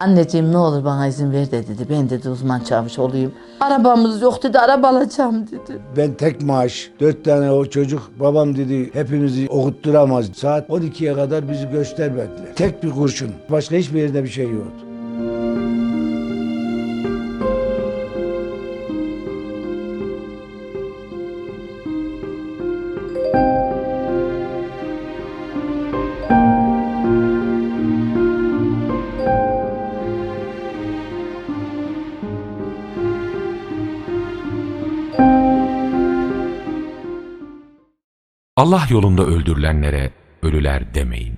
Anneciğim ne olur bana izin ver de dedi. Ben dedi uzman çavuş olayım. Arabamız yok dedi. Araba alacağım dedi. Ben tek maaş, dört tane o çocuk babam dedi hepimizi okutturamaz. Saat 12'ye kadar bizi göstermediler. Tek bir kurşun. Başka hiçbir yerde bir şey yoktu. Allah yolunda öldürülenlere ölüler demeyin.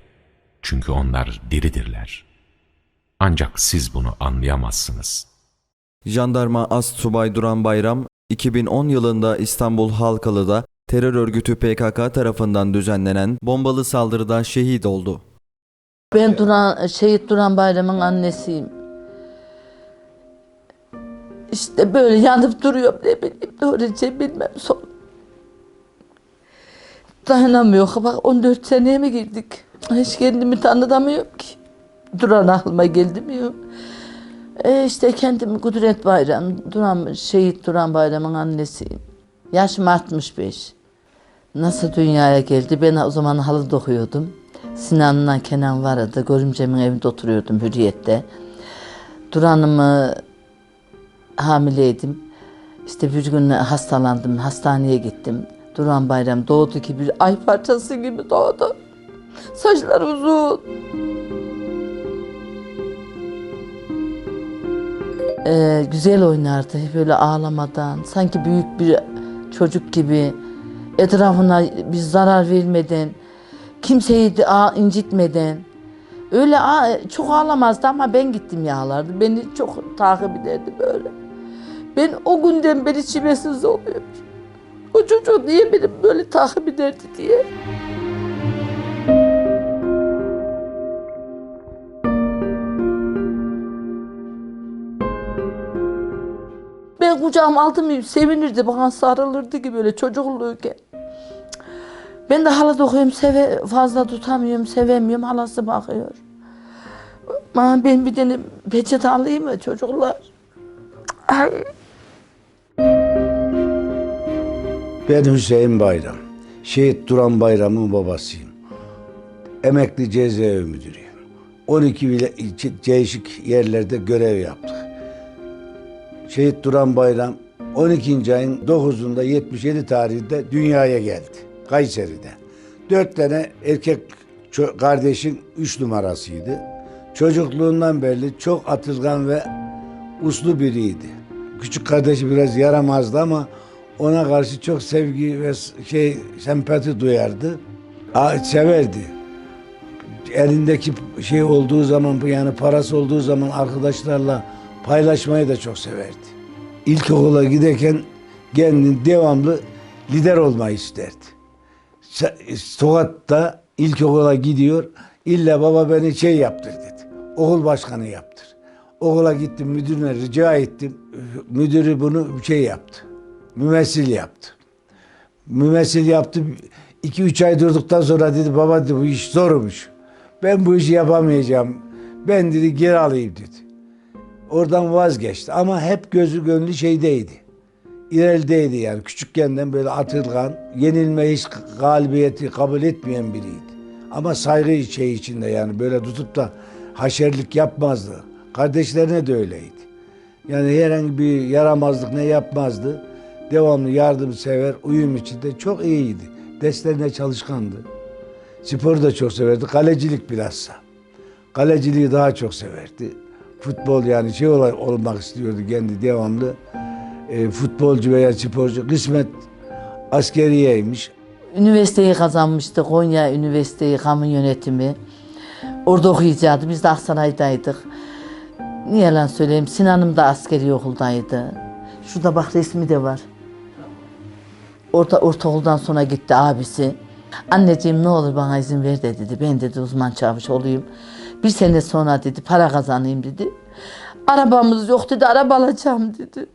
Çünkü onlar diridirler. Ancak siz bunu anlayamazsınız. Jandarma Astsubay Duran Bayram, 2010 yılında İstanbul Halkalı'da terör örgütü PKK tarafından düzenlenen bombalı saldırıda şehit oldu. Ben Duran, şehit Duran Bayram'ın annesiyim. İşte böyle yanıp duruyorum ne bileyim ne olacak bilmem son. Dayanamıyor. Bak 14 seneye mi girdik? Hiç kendimi tanıtamıyorum ki. Duran aklıma geldi mi yok. E işte kendimi Kudret Bayram, Duran, şehit Duran Bayram'ın annesiyim. Yaşım 65. Nasıl dünyaya geldi? Ben o zaman halı dokuyordum. Sinan'la Kenan vardı. Görümcemin evinde oturuyordum Hürriyet'te. Duran'ımı hamileydim. İşte bir gün hastalandım. Hastaneye gittim. Duran Bayram doğdu ki bir ay parçası gibi doğdu. Saçları uzun. Ee, güzel oynardı böyle ağlamadan. Sanki büyük bir çocuk gibi etrafına bir zarar vermeden, kimseyi de incitmeden. Öyle çok ağlamazdı ama ben gittim yağlardı. Beni çok takip ederdi böyle. Ben o günden beri çimesiz oluyorum. O çocuk niye beni böyle takip ederdi diye. Ben kucağıma aldım sevinirdi bana sarılırdı gibi böyle çocukluğuyken. Ben de hala dokuyorum seve, fazla tutamıyorum sevemiyorum halası bakıyor. Ben bir tane peçete alayım mı çocuklar? Ay. Ben Hüseyin Bayram. Şehit Duran Bayram'ın babasıyım. Emekli cezaevi müdürüyüm. 12 bile, değişik yerlerde görev yaptık. Şehit Duran Bayram 12. ayın 9'unda 77 tarihinde dünyaya geldi. Kayseri'de. Dört tane erkek kardeşin üç numarasıydı. Çocukluğundan beri çok atılgan ve uslu biriydi. Küçük kardeşi biraz yaramazdı ama ona karşı çok sevgi ve şey sempati duyardı. Severdi. Elindeki şey olduğu zaman yani parası olduğu zaman arkadaşlarla paylaşmayı da çok severdi. İlkokula giderken kendini devamlı lider olmayı isterdi. Tokat'ta ilkokula gidiyor. İlla baba beni şey yaptır dedi. Okul başkanı yaptır. Okula gittim müdürüne rica ettim. Müdürü bunu şey yaptı. Mümessil yaptı. Mümessil yaptı. 2-3 ay durduktan sonra dedi baba dedi, bu iş zormuş. Ben bu işi yapamayacağım. Ben dedi geri alayım dedi. Oradan vazgeçti ama hep gözü gönlü şeydeydi. İlerideydi yani küçükkenden böyle atılgan, yenilme hiç galibiyeti kabul etmeyen biriydi. Ama saygı şey içinde yani böyle tutup da haşerlik yapmazdı. Kardeşlerine de öyleydi. Yani herhangi bir yaramazlık ne yapmazdı. Devamlı yardımsever, uyum içinde çok iyiydi. Derslerine çalışkandı. Sporu da çok severdi. Kalecilik bilhassa. Kaleciliği daha çok severdi. Futbol yani şey ol- olmak istiyordu kendi devamlı. E, futbolcu veya sporcu. Kısmet askeriyeymiş. Üniversiteyi kazanmıştı. Konya Üniversiteyi kamu yönetimi. Orada okuyacaktı. Biz de Aksaray'daydık. Niye yalan söyleyeyim? Sinan'ım da askeri okuldaydı. Şurada bak resmi de var. Orta, ortaokuldan sonra gitti abisi. Anneciğim ne olur bana izin ver de dedi. Ben dedi uzman çavuş olayım. Bir sene sonra dedi para kazanayım dedi. Arabamız yok dedi araba alacağım dedi.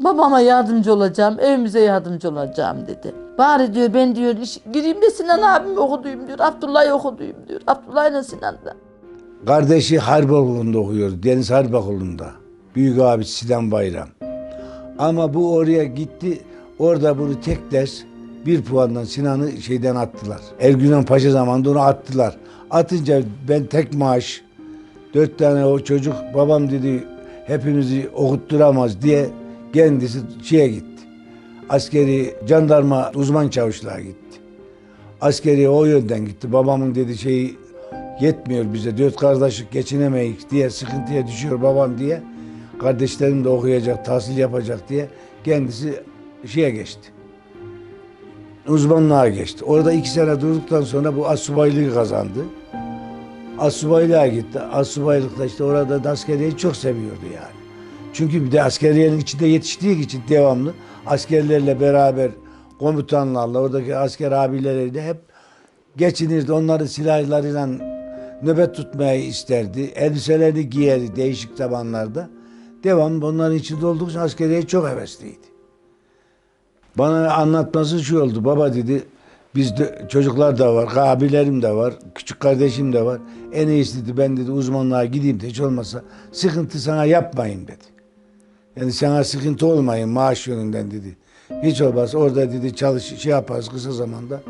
Babama yardımcı olacağım, evimize yardımcı olacağım dedi. Bari diyor ben diyor iş, gireyim de Sinan abim okuduyum diyor. Abdullah'ı okuduyum diyor. Abdullah'la Sinan'da. Kardeşi Harp Okulu'nda okuyor. Deniz Harp Okulu'nda. Büyük abi Sinan Bayram. Ama bu oraya gitti. Orada bunu tek ders bir puandan Sinan'ı şeyden attılar. Ergünan Paşa zamanında onu attılar. Atınca ben tek maaş dört tane o çocuk babam dedi hepimizi okutturamaz diye kendisi şeye gitti. Askeri jandarma uzman çavuşluğa gitti. Askeri o yönden gitti. Babamın dedi şeyi yetmiyor bize. Dört kardeşlik geçinemeyiz diye sıkıntıya düşüyor babam diye. Kardeşlerim de okuyacak, tahsil yapacak diye kendisi şeye geçti. Uzmanlığa geçti. Orada iki sene durduktan sonra bu asubaylığı kazandı. Asubaylığa gitti. Asubaylıkta işte orada da askeriyeyi çok seviyordu yani. Çünkü bir de askeriyenin içinde yetiştiği için devamlı askerlerle beraber komutanlarla oradaki asker abileriyle hep geçinirdi. Onların silahlarıyla nöbet tutmayı isterdi. Elbiselerini giyerdi değişik zamanlarda. Devamlı onların içinde olduğu için askeriye çok hevesliydi. Bana anlatması şu oldu. Baba dedi bizde çocuklar da var, abilerim de var, küçük kardeşim de var. En iyisi dedi ben dedi uzmanlığa gideyim de hiç olmazsa sıkıntı sana yapmayın dedi. Yani sana sıkıntı olmayın maaş yönünden dedi. Hiç olmazsa orada dedi çalış şey yaparız kısa zamanda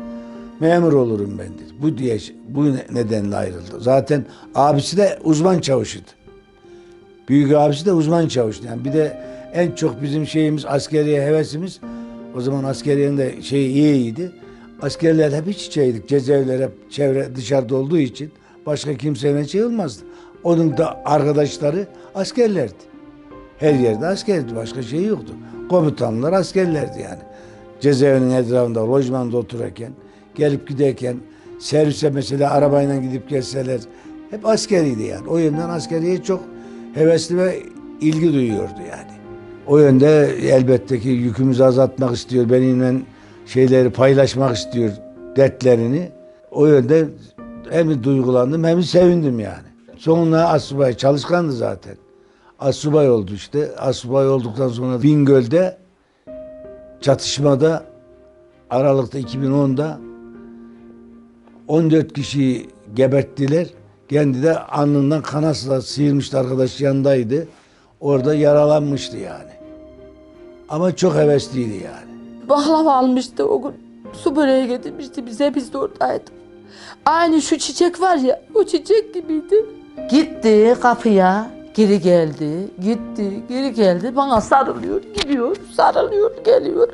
memur olurum ben dedi. Bu diye bu nedenle ayrıldı. Zaten abisi de uzman çavuşuydu. Büyük abisi de uzman çavuştu. Yani bir de en çok bizim şeyimiz askeriye hevesimiz o zaman askeriyenin de şeyi iyiydi. Askerler hep iç içeydik. Cezaevler hep çevre dışarıda olduğu için başka kimseyle şey olmazdı. Onun da arkadaşları askerlerdi. Her yerde askerdi. Başka şey yoktu. Komutanlar askerlerdi yani. Cezaevinin etrafında, lojmanda otururken, gelip giderken, servise mesela arabayla gidip gelseler hep askeriydi yani. O yönden askeriye çok hevesli ve ilgi duyuyordu yani. O yönde elbette ki yükümüzü azaltmak istiyor. Benimle şeyleri paylaşmak istiyor dertlerini. O yönde hem duygulandım hem sevindim yani. Sonunda asubay çalışkandı zaten. Asubay oldu işte. Asubay olduktan sonra Bingöl'de çatışmada Aralık'ta 2010'da 14 kişiyi geberttiler. Kendi de alnından kanasla sıyırmıştı arkadaş yanındaydı. Orada yaralanmıştı yani. Ama çok hevesliydi yani. Baklava almıştı o gün. Su böreği getirmişti bize biz de oradaydık. Aynı şu çiçek var ya o çiçek gibiydi. Gitti kapıya geri geldi. Gitti geri geldi bana sarılıyor gidiyor sarılıyor geliyor.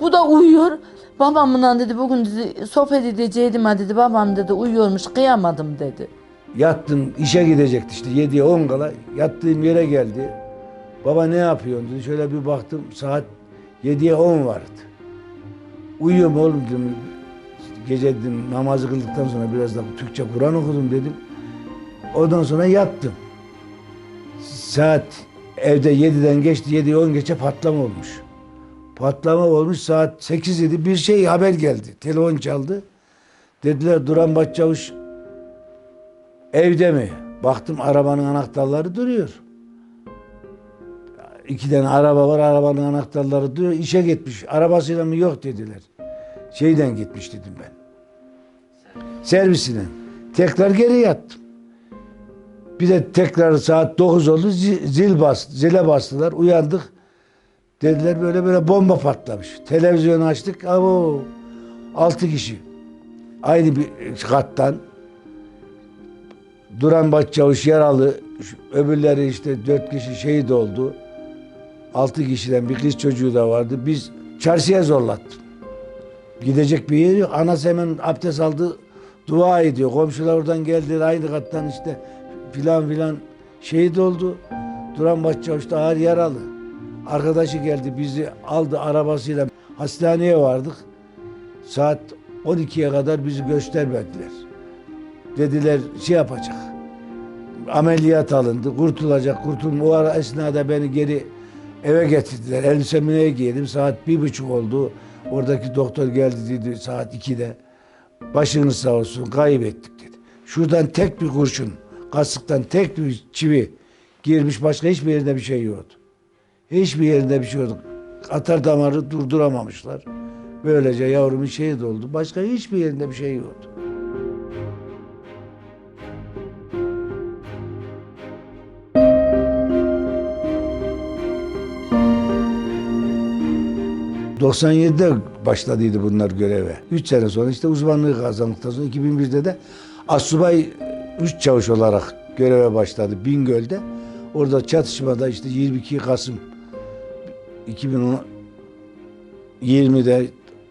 Bu da uyuyor. Babamla dedi bugün dedi sohbet edeceydim ha dedi babam dedi uyuyormuş kıyamadım dedi. Yattım işe gidecekti işte 7'ye 10 kala. Yattığım yere geldi. Baba ne yapıyorsun dedi. Şöyle bir baktım saat 7'ye 10 vardı. Uyuyorum oğlum dedim. Gece dedim namazı kıldıktan sonra biraz da Türkçe Kur'an okudum dedim. Ondan sonra yattım. Saat evde 7'den geçti 7'ye 10 geçe patlama olmuş. Patlama olmuş saat 8 idi bir şey haber geldi. Telefon çaldı. Dediler Duran Başçavuş Evde mi? Baktım arabanın anahtarları duruyor. İki tane araba var, arabanın anahtarları duruyor. İşe gitmiş. Arabasıyla mı? Yok dediler. Şeyden gitmiş dedim ben. Servisine. Tekrar geri yattım. Bir de tekrar saat 9 oldu. zi- Zil bas, zile bastılar. Uyandık. Dediler böyle böyle bomba patlamış. Televizyonu açtık. Abo, altı kişi. Aynı bir kattan. Duran Başçavuş yaralı, öbürleri işte dört kişi şehit oldu. Altı kişiden bir kız çocuğu da vardı. Biz çarşıya zorlattık. Gidecek bir yer yok. Anası hemen abdest aldı, dua ediyor. Komşular oradan geldi, aynı kattan işte filan filan şehit oldu. Duran Başçavuş da ağır yaralı. Arkadaşı geldi, bizi aldı arabasıyla hastaneye vardık. Saat 12'ye kadar bizi göstermediler dediler şey yapacak. Ameliyat alındı, kurtulacak, kurtulma. O ara esnada beni geri eve getirdiler. Elbisemi neye giydim? Saat bir buçuk oldu. Oradaki doktor geldi dedi saat 2'de. Başınız sağ olsun kaybettik dedi. Şuradan tek bir kurşun, kasıktan tek bir çivi girmiş başka hiçbir yerinde bir şey yoktu. Hiçbir yerinde bir şey yoktu. Atar damarı durduramamışlar. Böylece yavrumun şehit oldu. Başka hiçbir yerinde bir şey yoktu. 97'de başladıydı bunlar göreve. 3 sene sonra işte uzmanlığı kazandıktan sonra 2001'de de Asubay 3 çavuş olarak göreve başladı Bingöl'de. Orada çatışmada işte 22 Kasım 2020'de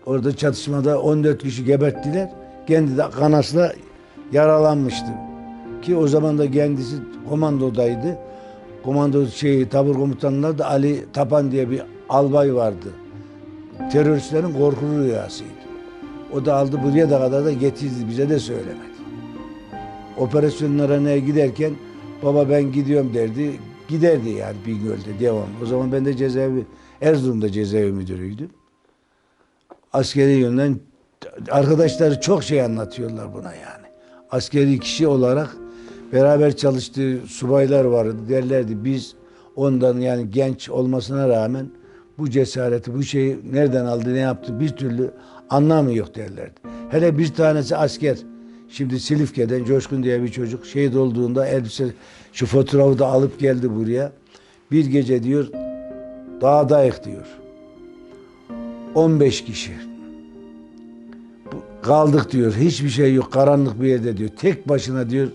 orada çatışmada 14 kişi geberttiler. Kendi de kanasla yaralanmıştı. Ki o zaman da kendisi komandodaydı. Komando şey tabur komutanlar da Ali Tapan diye bir albay vardı. Teröristlerin korkulu rüyasıydı. O da aldı buraya da kadar da getirdi bize de söylemedi. Operasyonlara ne giderken baba ben gidiyorum derdi. Giderdi yani Bingöl'de devam. O zaman ben de cezaevi Erzurum'da cezaevi müdürüydüm. Askeri yönden arkadaşları çok şey anlatıyorlar buna yani. Askeri kişi olarak beraber çalıştığı subaylar vardı derlerdi biz ondan yani genç olmasına rağmen bu cesareti bu şeyi nereden aldı ne yaptı bir türlü anlamıyor derlerdi. Hele bir tanesi asker. Şimdi Silifke'den Coşkun diye bir çocuk şehit olduğunda elbise şu fotoğrafı da alıp geldi buraya. Bir gece diyor dağdayık diyor. 15 kişi. Kaldık diyor. Hiçbir şey yok. Karanlık bir yerde diyor. Tek başına diyor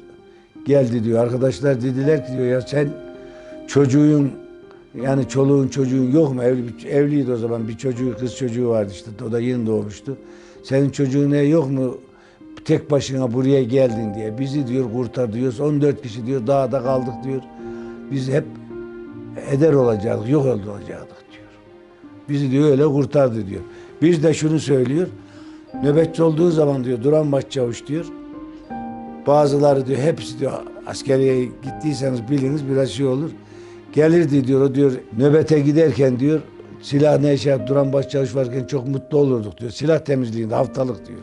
geldi diyor. Arkadaşlar dediler ki diyor ya sen çocuğun yani çoluğun çocuğun yok mu? Evli, evliydi o zaman. Bir çocuğu, kız çocuğu vardı işte. O da yeni doğmuştu. Senin çocuğun ne yok mu? Tek başına buraya geldin diye. Bizi diyor kurtar diyoruz. 14 kişi diyor dağda kaldık diyor. Biz hep eder olacaktık, yok olacaktık diyor. Bizi diyor öyle kurtardı diyor. Bir de şunu söylüyor. Nöbetçi olduğu zaman diyor duran başçavuş diyor. Bazıları diyor hepsi diyor askeriye gittiyseniz biliniz biraz şey olur. Gelirdi diyor diyor nöbete giderken diyor silah ne şey duran başçavuş varken çok mutlu olurduk diyor. Silah temizliğinde haftalık diyor.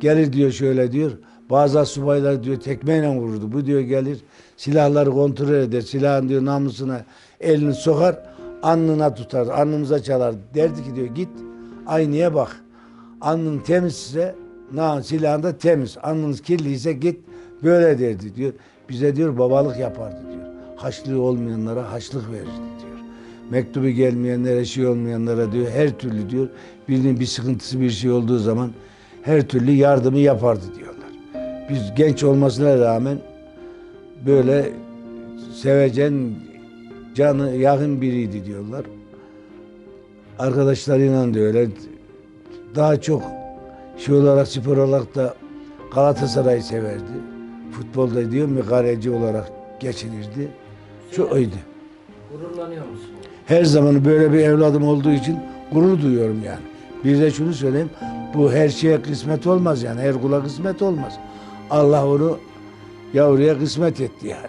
Gelir diyor şöyle diyor. Bazı subaylar diyor tekmeyle vururdu. Bu diyor gelir silahları kontrol eder. Silahın diyor namusuna elini sokar. Alnına tutar. Alnımıza çalar. Derdi ki diyor git aynaya bak. Alnın temizse na silahın da temiz. Alnınız kirliyse git böyle derdi diyor. Bize diyor babalık yapardı diyor. Haçlığı olmayanlara haçlık verirdi diyor. Mektubu gelmeyenlere şey olmayanlara diyor her türlü diyor birinin bir sıkıntısı bir şey olduğu zaman her türlü yardımı yapardı diyorlar. Biz genç olmasına rağmen böyle sevecen canı yakın biriydi diyorlar. Arkadaşlarıyla da öyle. Daha çok şey olarak spor olarak da Galatasaray'ı severdi. Futbolda diyorum ya kaleci olarak geçinirdi. Şu oydu. Gururlanıyor musun? Her zaman böyle bir evladım olduğu için gurur duyuyorum yani. Bir de şunu söyleyeyim. Bu her şeye kısmet olmaz yani. Her kula kısmet olmaz. Allah onu yavruya kısmet etti yani.